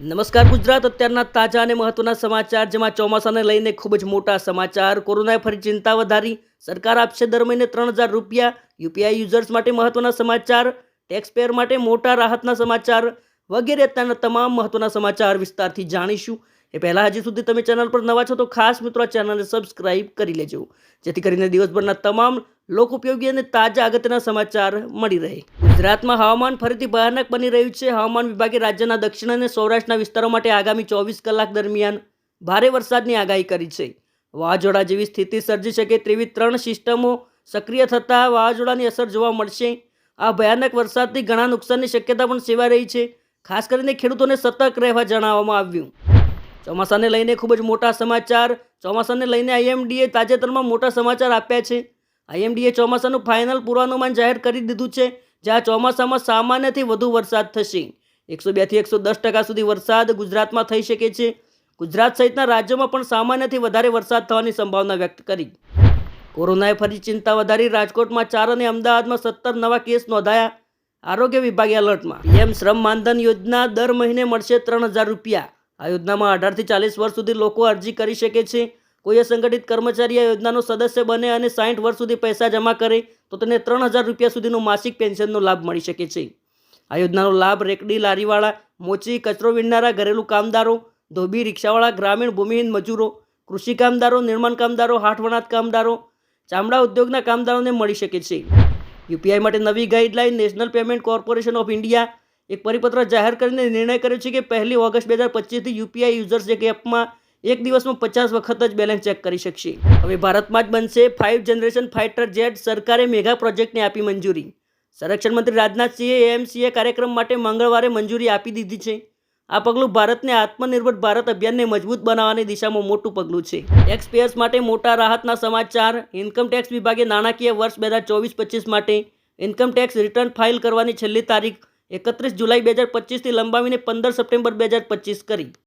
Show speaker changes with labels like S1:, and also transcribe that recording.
S1: નમસ્કાર ગુજરાત, અત્યારના તાજા અને મહત્વના સમાચાર, જેમાં ચોમાસાને લઈને ખૂબ જ મોટા સમાચાર. કોરોનાએ ફરી ચિંતા વધારી. સરકાર આપશે દર મહિને ત્રણ હજાર રૂપિયા. યુપીઆઈ યુઝર્સ માટે મહત્વના સમાચાર, ટેક્સપેયર માટે મોટા રાહતના સમાચાર વગેરે. અત્યારના તમામ મહત્વના સમાચાર વિસ્તારથી જાણીશું. એ પહેલાં હજી સુધી તમે ચેનલ પર નવા છો તો ખાસ મિત્રો ચેનલને સબસ્ક્રાઇબ કરી લેજો. જેથી કરીને દિવસભરના તમામ ઉપયોગી અને તાજા અગત્યના સમાચાર મળી રહે. ગુજરાતમાં હવામાન ફરીથી ભયાનક બની રહ્યું છે. હવામાન વિભાગે રાજ્યના દક્ષિણ અને સૌરાષ્ટ્રના વિસ્તારો માટે આગામી ચોવીસ કલાક દરમિયાન ભારે વરસાદની આગાહી કરી છે. વાવાઝોડા જેવી સ્થિતિ સર્જી શકે તેવી ત્રણ સિસ્ટમો સક્રિય થતાં વાવાઝોડાની અસર જોવા મળશે. આ ભયાનક વરસાદથી ઘણા નુકસાનની શક્યતા પણ સેવાઈ રહી છે. ખાસ કરીને ખેડૂતોને સતર્ક રહેવા જણાવવામાં આવ્યું. ચોમાસાને લઈને ખૂબ જ મોટા સમાચાર. ચોમાસાને લઈને આઈએમડીએ તાજેતરમાં મોટા સમાચાર આપ્યા છે. આઈએમડીએ ચોમાસાનું ફાઇનલ પૂર્વાનુમાન જાહેર કરી દીધું છે જ્યાં ચોમાસામાં સામાન્યથી વધુ વરસાદ થશે. એકસો બેથી એકસો દસ ટકા સુધી વરસાદ ગુજરાતમાં થઈ શકે છે. ગુજરાત સહિતના રાજ્યોમાં પણ સામાન્યથી વધારે વરસાદ થવાની સંભાવના વ્યક્ત કરી. કોરોનાએ ફરી ચિંતા વધારી, રાજકોટમાં ચાર અને અમદાવાદમાં સત્તર નવા કેસ નોંધાયા. આરોગ્ય વિભાગે એલર્ટમાં. પીએમ શ્રમ માનધન યોજના દર મહિને મળશે ત્રણ હજાર રૂપિયા. આ યોજનામાં અઢારથી ચાલીસ વર્ષ સુધી લોકો અરજી કરી શકે છે. કોઈ અસંગઠિત કર્મચારી આ યોજનાનો સદસ્ય બને અને સાઠ વર્ષ સુધી પૈસા જમા કરે, તો તેને ત્રણ હજાર રૂપિયા સુધીનો માસિક પેન્શનનો લાભ મળી શકે છે. આ યોજનાનો લાભ રેકડી, લારીવાળા, મોચી, કચરો વીણનારા, ઘરેલું કામદારો, ધોબી, રિક્ષાવાળા, ગ્રામીણ ભૂમિહીન મજૂરો, કૃષિ કામદારો, નિર્માણ કામદારો, હાથવણાટ કામદારો, ચામડા ઉદ્યોગના કામદારોને મળી શકે છે. યુપીઆઈ માટે નવી guideline national payment corporation of India એક પરિપત્ર જાહેર કરીને નિર્ણય કર્યો છે કે પહેલી ઓગસ્ટ બે હજાર પચીસથી યુપીઆઈ યુઝર્સ એક એપમાં એક દિવસમાં પચાસ વખત જ બેલેન્સ ચેક કરી શકશે. હવે ભારતમાં જ બનશે ફાઇવ જનરેશન ફાઇટર જેટ સરકારે મેગા પ્રોજેક્ટને આપી મંજૂરી. સંરક્ષણ મંત્રી રાજનાથસિંહે એએમસીએ કાર્યક્રમ માટે મંગળવારે મંજૂરી આપી દીધી છે. આ પગલું ભારતને આત્મનિર્ભર ભારત અભિયાનને મજબૂત બનાવવાની દિશામાં મોટું પગલું છે. ટેક્સપેયર્સ માટે મોટા રાહતના સમાચાર ઇન્કમટેક્સ વિભાગે નાણાકીય વર્ષ બે હજાર ચોવીસ પચીસ માટે ઇન્કમટેક્સ રિટર્ન ફાઇલ કરવાની છેલ્લી તારીખ એકત્રીસ જુલાઈ બે હજાર પચીસથી લંબાવીને પંદર સપ્ટેમ્બર બે હજાર પચીસ કરી.